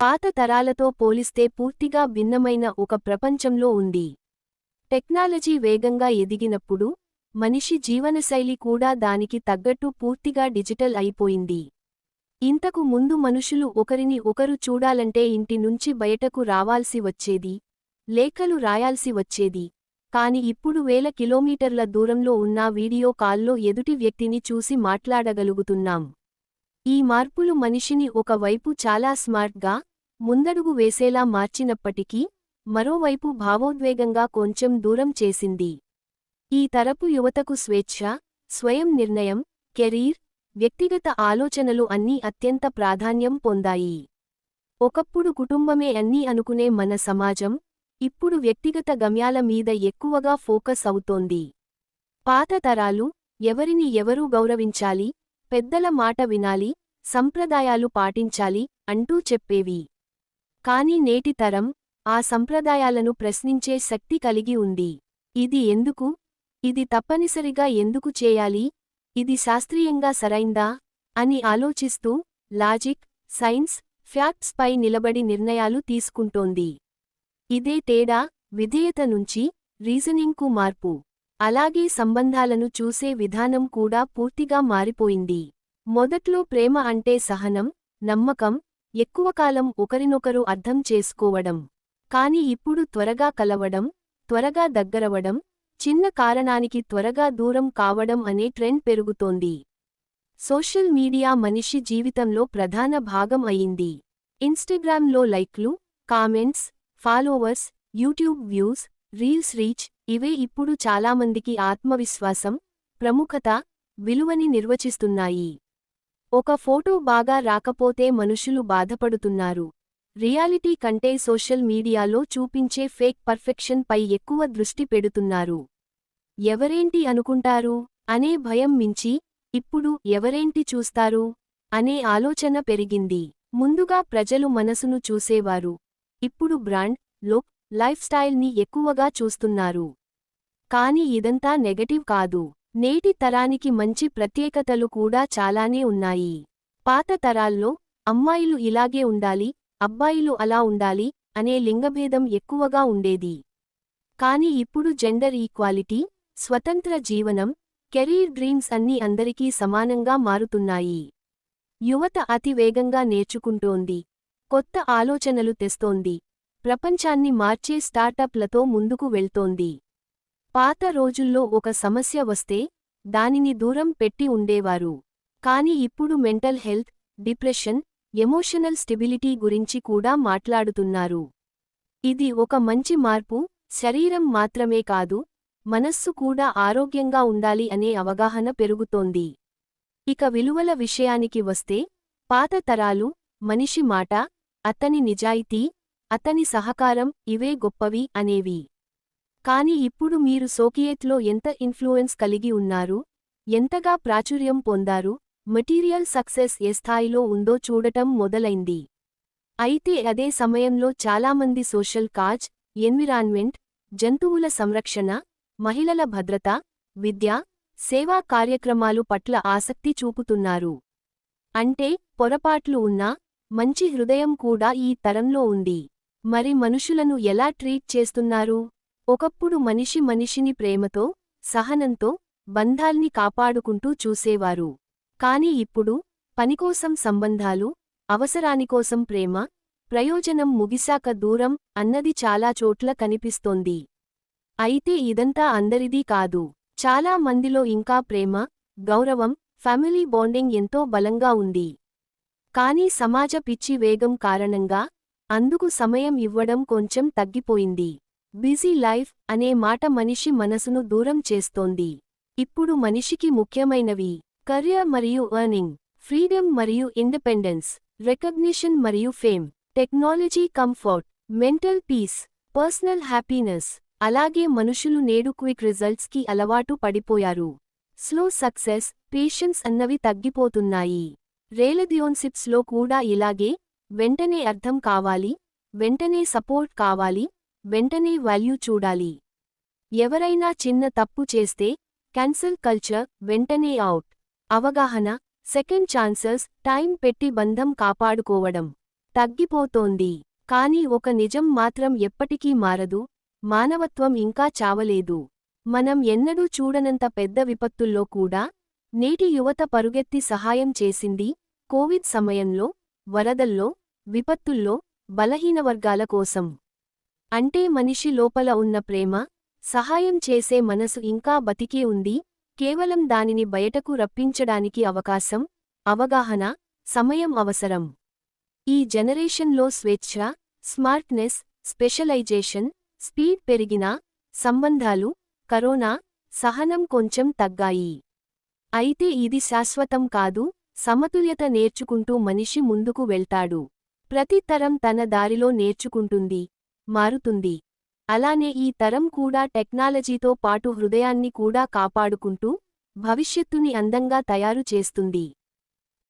పాత తరాలతో పోలిస్తే పూర్తిగా భిన్నమైన ఒక ప్రపంచంలో ఉంది. టెక్నాలజీ వేగంగా ఎదిగినప్పుడు మనిషి జీవనశైలి కూడా దానికి తగ్గట్టు పూర్తిగా డిజిటల్ అయిపోయింది. ఇంతకు ముందు మనుషులు ఒకరిని ఒకరు చూడాలంటే ఇంటి నుంచి బయటకు రావాల్సి వచ్చేది లేఖలు రాయాల్సి వచ్చేది. కాని ఇప్పుడు వేల కిలోమీటర్ల దూరంలో ఉన్న వీడియో కాల్లో ఎదుటి వ్యక్తిని చూసి మాట్లాడగలుగుతున్నాం. ఈ మార్పులు మనిషిని ఒకవైపు చాలా స్మార్ట్గా ముందడుగు వేసేలా మార్చినప్పటికీ మరోవైపు భావోద్వేగంగా కొంచెం దూరం చేసింది. ఈ తరపు యువతకు స్వేచ్ఛ స్వయం నిర్ణయం కెరీర్ వ్యక్తిగత ఆలోచనలు అన్నీ అత్యంత ప్రాధాన్యం పొందాయి. ఒకప్పుడు కుటుంబమే అన్నీ అనుకునే మన సమాజం ఇప్పుడు వ్యక్తిగత గమ్యాల మీద ఎక్కువగా ఫోకస్ అవుతోంది. పాత తరాలు ఎవరిని ఎవరూ గౌరవించాలి పెద్దల మాట వినాలి సంప్రదాయాలు పాటించాలి అంటూ చెప్పేవి. కాని నేటి తరం ఆ సంప్రదాయాలను ప్రశ్నించే శక్తి కలిగి ఉంది. ఇది ఎందుకు? ఇది తప్పనిసరిగా ఎందుకు చేయాలి? ఇది శాస్త్రీయంగా సరైందా? అని ఆలోచిస్తూ లాజిక్ సైన్స్ ఫ్యాక్ట్స్ పై నిలబడి నిర్ణయాలు తీసుకుంటోంది. ఇదే తేడా విధేయత నుంచి రీజనింగ్కు మార్పు. అలాగే సంబంధాలను చూసే విధానం కూడా పూర్తిగా మారిపోయింది. మొదట్లో ప్రేమ అంటే సహనం నమ్మకం ఎక్కువ కాలం ఒకరినొకరు అర్థం చేసుకోవడం. కాని ఇప్పుడు త్వరగా కలవడం త్వరగా దగ్గరవడం చిన్న కారణానికి త్వరగా దూరం కావడం అనే ట్రెండ్ పెరుగుతోంది. సోషల్ మీడియా మనిషి జీవితంలో ప్రధాన భాగం అయింది. ఇన్స్టాగ్రామ్లో లైక్లు comments followers YouTube views reels reach ఇవే ఇప్పుడు చాలామందికి ఆత్మవిశ్వాసం ప్రముఖత విలువని నిర్వచిస్తున్నాయి. ఒక ఫోటో బాగా రాకపోతే మనుషులు బాధపడుతున్నారు. రియాలిటీ కంటే సోషల్ మీడియాలో చూపించే ఫేక్ పర్ఫెక్షన్ పై ఎక్కువ దృష్టి పెడుతున్నారు. ఎవరేంటి అనుకుంటారు? అనే భయం మించి ఇప్పుడు ఎవరేంటి చూస్తారు? అనే ఆలోచన పెరిగింది. ముందుగా ప్రజలు మనసును చూసేవారు. ఇప్పుడు బ్రాండ్ లుక్ లైఫ్ స్టైల్ని ఎక్కువగా చూస్తున్నారు. కాని ఇదంతా నెగటివ్ కాదు. నేటి తరానికి మంచి ప్రత్యేకతలు కూడా చాలానే ఉన్నాయి. పాత తరాల్లో అమ్మాయిలు ఇలాగే ఉండాలి అబ్బాయిలు అలా ఉండాలి అనే లింగభేదం ఎక్కువగా ఉండేది. కాని ఇప్పుడు జెండర్ ఈక్వాలిటీ స్వతంత్ర జీవనం కెరీర్ డ్రీమ్స్ అన్నీ అందరికీ సమానంగా మారుతున్నాయి. యువత అతివేగంగా నేర్చుకుంటోంది. కొత్త ఆలోచనలు తెస్తోంది. ప్రపంచాన్ని మార్చే స్టార్టప్లతో ముందుకు వెళ్తోంది. పాత రోజుల్లో ఒక సమస్య వస్తే దానిని దూరం పెట్టి ఉండేవారు. కాని ఇప్పుడు mental health depression emotional stability గురించి కూడా మాట్లాడుతున్నారు. ఇది ఒక మంచి మార్పు శరీరం మాత్రమే కాదు మనస్సు కూడా ఆరోగ్యంగా ఉండాలి అనే అవగాహన పెరుగుతోంది. ఇక విలువల విషయానికి వస్తే పాత తరాలు మనిషి మాట అతని నిజాయితీ అతని సహకారం ఇవే గొప్పవి అనేవి. కాని ఇప్పుడు మీరు సోకియేట్లో ఎంత ఇన్ఫ్లుయెన్స్ కలిగి ఉన్నారు? ఎంతగా ప్రాచుర్యం పొందారు? మెటీరియల్ సక్సెస్ ఏ స్థాయిలో ఉందో చూడటం మొదలైంది. అయితే అదే సమయంలో చాలామంది సోషల్ కాజ్ ఎన్విరాన్మెంట్ జంతువుల సంరక్షణ మహిళల భద్రత విద్య సేవా కార్యక్రమాలు పట్ల ఆసక్తి చూపుతున్నారు. అంటే పొరపాట్లు ఉన్నా మంచి హృదయం కూడా ఈ తరంలో ఉంది. మరి మనుషులను ఎలా ట్రీట్ చేస్తున్నారు? ఒకప్పుడు మనిషి మనిషిని ప్రేమతో సహనంతో బంధాల్ని కాపాడుకుంటూ చూసేవారు. కాని ఇప్పుడు పనికోసం సంబంధాలు అవసరానికోసం ప్రేమ ప్రయోజనం ముగిశాక దూరం అన్నది చాలా చోట్ల కనిపిస్తోంది. అయితే ఇదంతా అందరిదీ కాదు. చాలా మందిలో ఇంకా ప్రేమ గౌరవం ఫ్యామిలీ బాండింగ్ ఎంతో బలంగా ఉంది. కానీ సమాజ పిచ్చి వేగం కారణంగా అందుకు సమయం ఇవ్వడం కొంచెం తగ్గిపోయింది. బిజీ లైఫ్ అనే మాట మనిషి మనసును దూరం చేస్తోంది. ఇప్పుడు మనిషికి ముఖ్యమైనవి కరియర్ మరియు ఎర్నింగ్ ఫ్రీడమ్ మరియు ఇండిపెండెన్స్ రికగ్నిషన్ మరియు fame technology comfort mental peace personal happiness అలాగే మనుషులు నేడు క్విక్ రిజల్ట్స్కి అలవాటు పడిపోయారు. స్లో సక్సెస్ పేషెన్స్ అన్నవి తగ్గిపోతున్నాయి. రేలదియోన్సిప్స్లో కూడా ఇలాగే వెంటనే అర్థం కావాలి వెంటనే సపోర్ట్ కావాలి వెంటనే వాల్యూ చూడాలి. ఎవరైనా చిన్న తప్పు చేస్తే క్యాన్సిల్ కల్చర్ వెంటనే అవుట్. అవగాహన సెకండ్ ఛాన్సెస్ టైం పెట్టి బంధం కాపాడుకోవడం. తగ్గిపోతోంది. కాని ఒక నిజం మాత్రం ఎప్పటికీ మారదు మానవత్వం ఇంకా చావలేదు. మనం ఎన్నడూ చూడనంత పెద్ద విపత్తుల్లో కూడా నేటి యువత పరుగెత్తి సహాయం చేసింది కోవిడ్ సమయంలో వరదల్లో విపత్తుల్లో బలహీన వర్గాల కోసం. అంటే మనిషి లోపల ఉన్న ప్రేమ సహాయం చేసే మనసు ఇంకా బతికే ఉంది కేవలం దానిని బయటకు రప్పించడానికి అవకాశం అవగాహన సమయం అవసరం. ఈ జనరేషన్లో స్వేచ్ఛ స్మార్ట్నెస్ స్పెషలైజేషన్ స్పీడ్ పెరిగినా సంబంధాలు కరోనా సహనం కొంచెం తగ్గాయి. అయితే ఇది శాశ్వతం కాదు సమతుల్యత నేర్చుకుంటూ మనిషి ముందుకు వెళ్తాడు. ప్రతి తరం తన దారిలో నేర్చుకుంటుంది మారుతుంది. అలానే ఈ తరం కూడా టెక్నాలజీతో పాటు హృదయాన్ని కూడా కాపాడుకుంటూ భవిష్యత్తుని అందంగా తయారు చేస్తుంది.